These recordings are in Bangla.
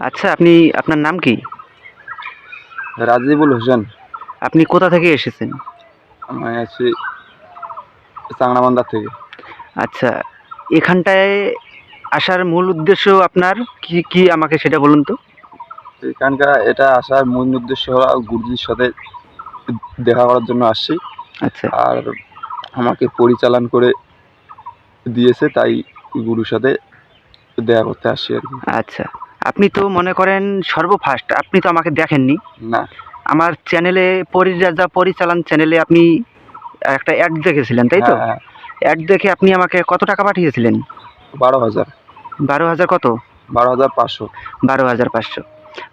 আচ্ছা আপনি আপনার নাম কি? রাজিবুল হোসেন। আপনি কোথা থেকে এসেছেন? আমি আছি চাংনামান্দার থেকে। আচ্ছা এখানটায় আসার মূল উদ্দেশ্য আপনার কি কি আমাকে সেটা বলুন তো। এখানকার এটা আসার মূল উদ্দেশ্য হলো গুরুজির সাথে দেখা করার জন্য আসছি। আচ্ছা। আর আমাকে পরিচালন করে দিয়েছে তাই গুরুর সাথে দেখা করতে আসছি আর কি। আচ্ছা। আপনি তো মনে করেন সর্বফার্স্ট আপনি তো আমাকে দেখেননি। না। আমার চ্যানেলে পরিরাজা পরিচালন চ্যানেলে আপনি একটা অ্যাড দেখেছিলেন তাই তো? হ্যাঁ, অ্যাড দেখে আপনি আমাকে কত টাকা পাঠিয়েছিলেন? বারো হাজার। বারো হাজার কত? বারো হাজার পাঁচশো। বারো হাজার পাঁচশো।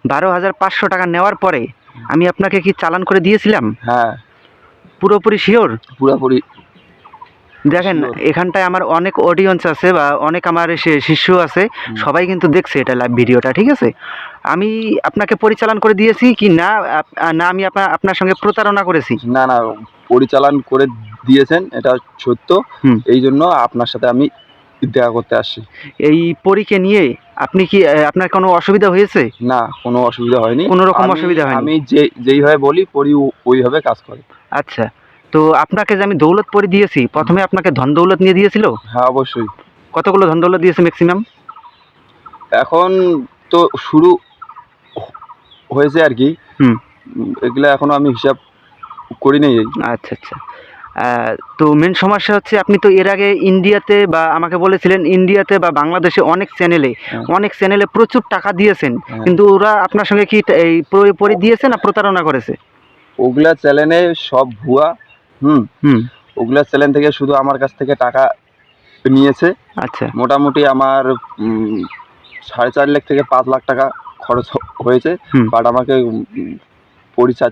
বারো হাজার পাঁচশো টাকা নেওয়ার পরে আমি আপনাকে কি চালান করে দিয়েছিলাম? হ্যাঁ। পুরোপুরি শিওর? পুরোপুরি দেখেন এখানটায় আমার অনেক অডিয়েন্স আছে বা অনেক আমার সে শিষ্য আছে সবাই কিন্তু দেখছে এটা লাইভ ভিডিওটা ঠিক আছে? আমি আপনাকে পরিচালন করে দিয়েছি কি না না আমি আপনার আপনার সঙ্গে প্রতারণা করেছি? না না পরিচালন করে দিয়েছেন এটা সত্য। এই জন্য আপনার সাথে আমি দেখা করতে আসছি। এই পরীকে নিয়ে আপনি কি আপনার কোনো অসুবিধা হয়েছে? না কোনো অসুবিধা হয়নি। কোনো রকম অসুবিধা হয়নি? আমি যে যেইভাবে বলি পরি ওইভাবে কাজ করে। আচ্ছা। তো আপনাকে যে আমি দৌলত পরি দিয়েছি প্রথমে আপনাকে ধন দৌলত নিয়ে দিয়েছিল? হ্যাঁ অবশ্যই। কতগুলো ধন দৌলত দিয়েছে ম্যাক্সিমাম এখন তো শুরু হয়েছে আর কি। হুম। এগুলা এখনও আমি হিসাব করি নাই। আচ্ছা আচ্ছা। তো মেন সমস্যা হচ্ছে আপনি তো এর আগে ইন্ডিয়াতে বা আমাকে বলেছিলেন ইন্ডিয়াতে বা বাংলাদেশে অনেক চ্যানেলে। অনেক চ্যানেলে প্রচুর টাকা দিয়েছেন। হ্যাঁ। কিন্তু ওরা আপনার সঙ্গে কি এই পরি দিয়েছে না প্রতারণা করেছে? ওগুলা চ্যানেলে সব ভুয়া। হুম। হুম। ওগুলা চ্যানেল থেকে শুধু আমার কাছ থেকে টাকা নিয়েছে। আচ্ছা। মোটামুটি আমার সাড়ে চার লাখ থেকে পাঁচ লাখ টাকা খরচ হয়েছে। বাট আমাকে উম, পরিচা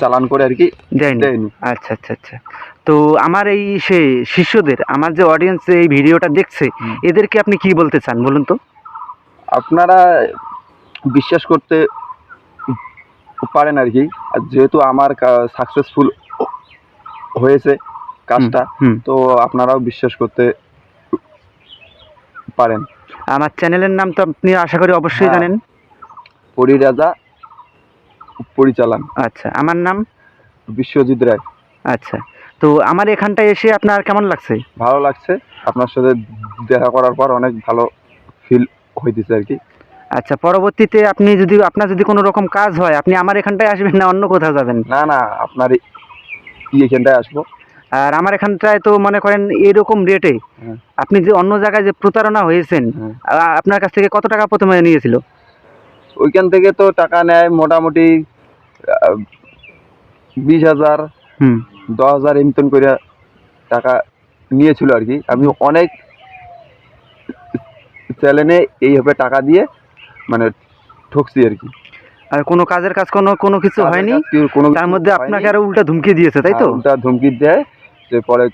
চালান করে আর কি দেয়নি। আচ্ছা আচ্ছা আচ্ছা। তো আমার এই সে শিষ্যদের আমার যে অডিয়েন্স এই ভিডিওটা দেখছে এদেরকে আপনি কি বলতে চান বলুন তো? আপনারা বিশ্বাস করতে পারেন আর কি। যেহেতু আমার সাকসেসফুল হয়েছে কাজটা তো আপনারাও বিশ্বাস করতে পারেন। আমার চ্যানেলের নাম তো আপনি আশা করি অবশ্যই হ্যাঁ। জানেন। পরিরাজা পরিচালন। আচ্ছা আমার নাম? বিশ্বজিৎ রায়। আচ্ছা তো আমার এখানটায় এসে আপনার কেমন লাগছে? ভালো লাগছে। আপনার সাথে দেখা করার পর অনেক ভালো ফিল হইতেছে আর কি। আচ্ছা পরবর্তীতে আপনি যদি আপনার যদি কোনো রকম কাজ হয় আপনি আমার এখানটায় আসবেন না অন্য কোথাও যাবেন? না না আপনার এখানটায় আসব? আর আমার এখানটায় তো মনে করেন এরকম রেটে আপনি যে অন্য জায়গায় যে প্রতারণা হয়েছেন হুম। আপনার কাছ থেকে কত টাকা প্রথমে নিয়েছিল? ওইখান থেকে তো টাকা নেয় মোটামুটি বিশ হাজার দশ হাজার এমতন করে টাকা নিয়েছিল আর কি। আমি অনেক চ্যানেলে এইভাবে টাকা দিয়ে মানে ঠকছি আর কি। আর কোনো কাজের কাজ কোনো কোনো কিছু হয়নি? তার মধ্যে আপনাকে আরও উল্টা ধুমকি দিয়েছে তাই তো? উল্টা ধমকি দেয় যে পরে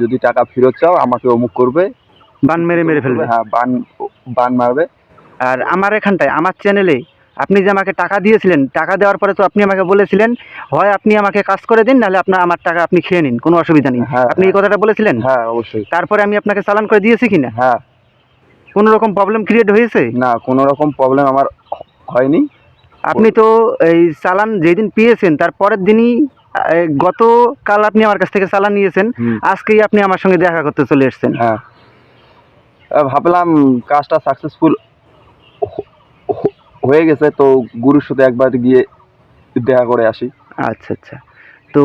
যদি টাকা ফেরত চাও আমাকে অমুক করবে। বান মেরে মেরে ফেলবে? হ্যাঁ বান বান মারবে। আর আমার এখানটায় আমার চ্যানেলে আপনি যে আমাকে টাকা দিয়েছিলেন টাকা দেওয়ার পরে তো আপনি আমাকে বলেছিলেন হয় আপনি আমাকে কাজ করে দিন নাহলে আপনার আমার টাকা আপনি খেয়ে নিন কোনো অসুবিধা নেই। হ্যাঁ আপনি এই কথাটা বলেছিলেন? হ্যাঁ অবশ্যই। তারপরে আমি আপনাকে চালান করে দিয়েছি কিনা? হ্যাঁ। কোনো রকম প্রবলেম ক্রিয়েট হয়েছে? না কোনো রকম প্রবলেম আমার হয়নি। আপনি তো এই চালান যেদিন পেয়েছেন তার পরের দিনই গতকাল আপনি আমার কাছ থেকে চালান নিয়েছেন আজকেই আপনি আমার সঙ্গে দেখা করতে চলে এসেছেন। হ্যাঁ। ভাবলাম কাজটা সাকসেসফুল হয়ে গেছে তো গুরুর সাথে একবার গিয়ে দেখা করে আসি। আচ্ছা আচ্ছা। তো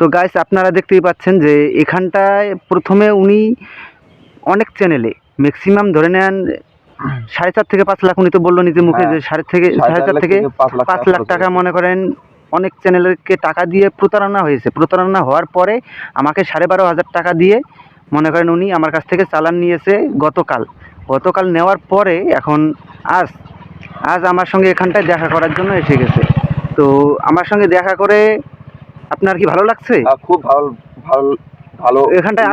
তো গাইস আপনারা দেখতেই পাচ্ছেন যে এখানটায় প্রথমে উনি অনেক চ্যানেলে ম্যাক্সিমাম ধরে নেন সাড়ে চার থেকে পাঁচ লাখ উনি তো বলল নিজে মুখে যে হ্যাঁ। সাড়ে থেকে সাড়ে চার থেকে পাঁচ লাখ টাকা মনে করেন অনেক চ্যানেলকে টাকা দিয়ে প্রতারণা হয়েছে। প্রতারণা হওয়ার পরে আমাকে সাড়ে বারো হাজার টাকা দিয়ে মনে করেন উনি আমার কাছ থেকে চালান নিয়েছে গতকাল। গতকাল নেওয়ার পরে এখন আজ আজ আমার সঙ্গে এখানটায় দেখা করার জন্য এসে গেছে। তো আমার সঙ্গে দেখা করে আপনার কি ভালো লাগছে? খুব ভালো ভালো ভালো এখানটায়।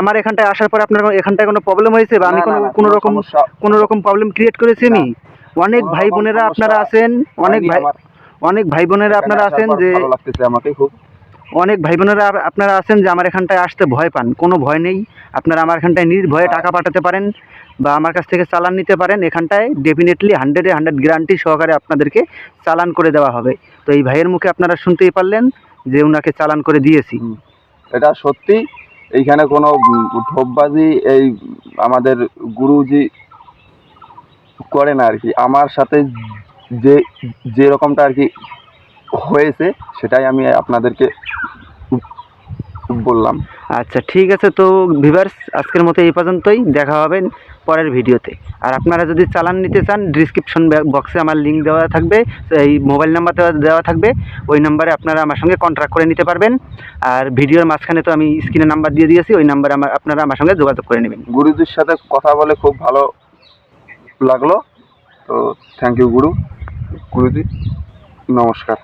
আমার এখানটায় আসার পরে আপনার এখানটায় কোনো প্রবলেম হয়েছে বা আমি কোনো কোনো রকম কোনো রকম প্রবলেম ক্রিয়েট করেছি আমি? অনেক ভাই বোনেরা আপনারা আছেন অনেক ভাই অনেক ভাই বোনেরা আপনারা আছেন যে আমাকে খুব। অনেক ভাই বোনেরা আপনারা আছেন যে আমার এখানটায় আসতে ভয় পান কোনো ভয় নেই। আপনারা আমার এখানটায় নির্ভয়ে টাকা পাঠাতে পারেন বা আমার কাছ থেকে চালান নিতে পারেন। এখানটায় ডেফিনেটলি হান্ড্রেডে হান্ড্রেড গ্যারান্টি সহকারে আপনাদেরকে চালান করে দেওয়া হবে। তো এই ভাইয়ের মুখে আপনারা শুনতেই পারলেন যে ওনাকে চালান করে দিয়েছি। এটা সত্যি। এইখানে কোনো ধোপবাজি এই আমাদের গুরুজি করে না আর কি। আমার সাথে যে যেরকমটা আর কি হয়েছে, সেটাই আমি আপনাদেরকে বললাম। আচ্ছা ঠিক আছে তো ভিভার্স আজকের মতো এই পর্যন্তই। দেখা হবে পরের ভিডিওতে। আর আপনারা যদি চালান নিতে চান ডিসক্রিপশন বক্সে আমার লিঙ্ক দেওয়া থাকবে এই মোবাইল নাম্বার দেওয়া থাকবে। ওই নাম্বারে আপনারা আমার সঙ্গে কন্ট্যাক্ট করে নিতে পারবেন। আর ভিডিওর মাঝখানে তো আমি স্ক্রিনে নাম্বার দিয়ে দিয়েছি ওই নাম্বারে আমার আপনারা আমার সঙ্গে যোগাযোগ করে নেবেন। গুরুজির সাথে কথা বলে খুব ভালো লাগল। তো থ্যাংক ইউ গুরু। গুরুজি নমস্কার।